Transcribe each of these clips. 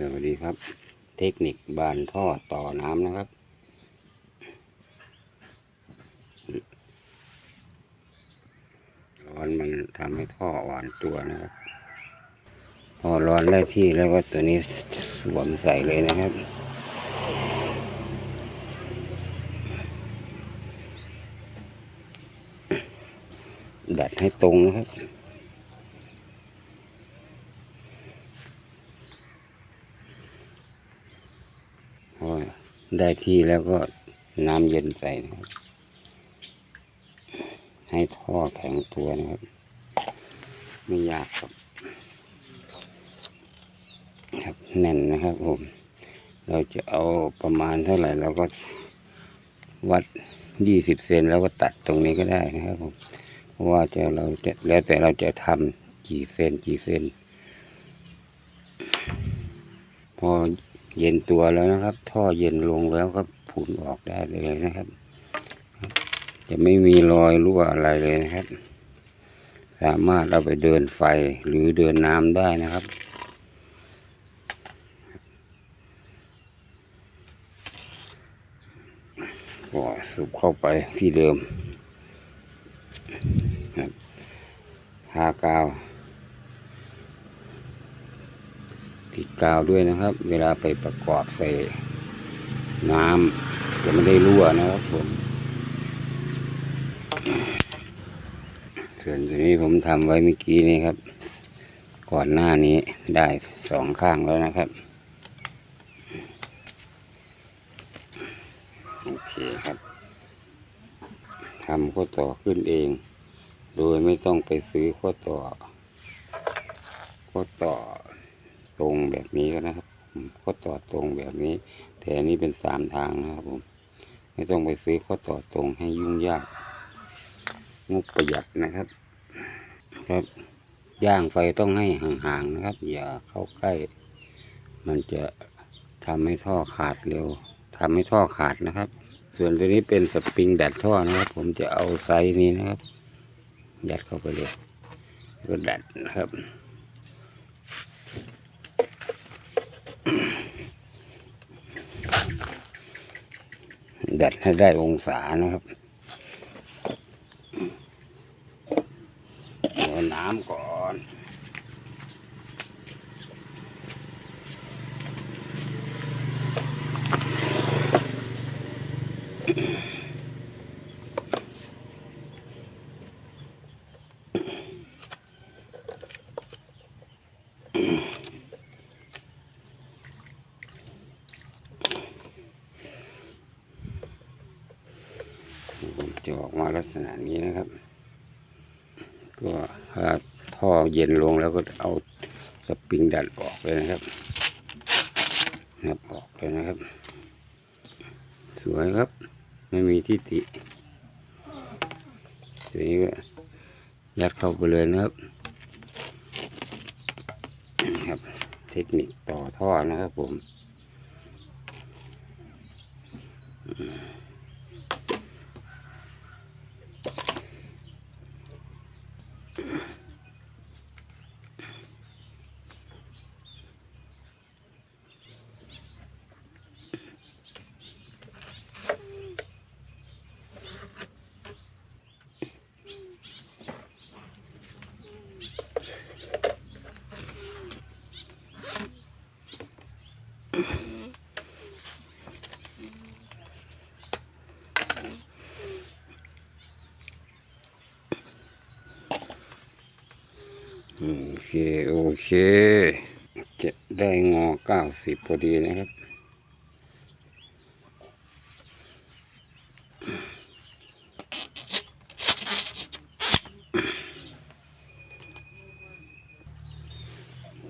สวัสดีครับ เทคนิคบานท่อต่อน้ำนะครับ ร้อนมันทำให้ท่ออ่อนตัวนะครับ พอร้อนได้ที่แล้วก็ตัวนี้สวมใส่เลยนะครับดัดให้ตรงนะครับ พอ ได้ที่แล้วก็น้ำเย็นใส่นะครับ ให้ท่อแข็งตัวนะครับ ไม่ยากครับ ครับแน่นนะครับผม เราจะเอาประมาณเท่าไหร่เราก็วัดยี่สิบเซนแล้วก็ตัดตรงนี้ก็ได้นะครับผมเพราะว่าจะเราจะแล้วแต่เราจะทำกี่เซนกี่เซนพอ เย็นตัวแล้วนะครับ ท่อเย็นลงแล้วก็ผุนออกได้เลยนะครับ จะไม่มีรอยรั่วอะไรเลยนะครับ สามารถเอาไปเดินไฟหรือเดินน้ำได้นะครับก็สูบเข้าไปที่เดิมครับทากาว ติด กาวด้วยนะครับ เวลาไปประกอบใส่น้ำจะไม่ได้รั่วนะครับผมส่วนตัวนี้ผมทำไว้เมื่อกี้นี่ครับ ก่อนหน้านี้ได้สองข้างแล้วนะครับโอเคครับทำข้อต่อขึ้นเอง โดยไม่ต้องไปซื้อข้อต่อ ข้อต่อ ตรงแบบนี้ก็นะครับข้อต่อตรงแบบนี้ แต่นี้เป็นสามทางนะครับผม ไม่ต้องไปซื้อข้อต่อตรงให้ยุ่งยากงบประหยัดนะครับ ครับย่างไฟต้องให้ห่างๆนะครับ อย่าเข้าใกล้ มันจะทำให้ท่อขาดเร็วทำให้ท่อขาดนะครับ ส่วนตัวนี้เป็นสปริงดัดท่อนะครับ ผมจะเอาไซส์นี้นะครับ ยัดเข้าไปเลยก็ดัดนะครับ ดัดให้ได้องศานะครับเอาน้ำก่อน ผม จะออกมาลักษณะนี้นะครับ ก็ถ้าท่อเย็นลงแล้วก็เอาสปริงดัดออกเลยนะครับนะครับออกเลยนะครับ สวยครับ ไม่มีที่ติทีนี้ก็ยัดเข้าไปเลยนะครับครับ เทคนิคต่อท่อนะครับผม โอเค โอเค จะได้งอเก้าสิบพอดีนะครับ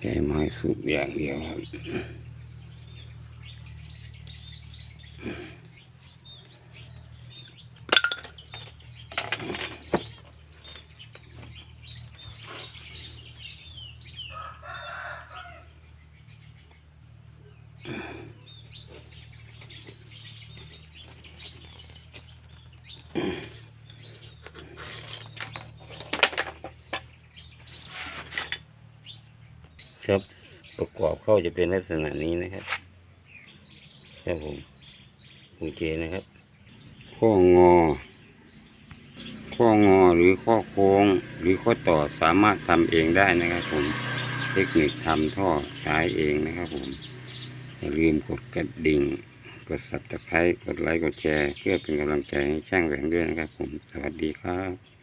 ใช้ไม้สุดอย่างเดียวครับ ครับ ประกอบเข้าจะเป็นลักษณะนี้นะครับครับผมโอเคนะครับ ข้องอ ข้องอหรือข้อโค้ง หรือข้อต่อสามารถทำเองได้นะครับผมเทคนิคทำท่อใช้เองนะครับผมอย่าลืมกดกระดิ่งกดสับตะไคร้กดไลค์กดแชร์ เพื่อเป็นกำลังใจให้ช่างแหวงด้วยนะครับผม สวัสดีครับ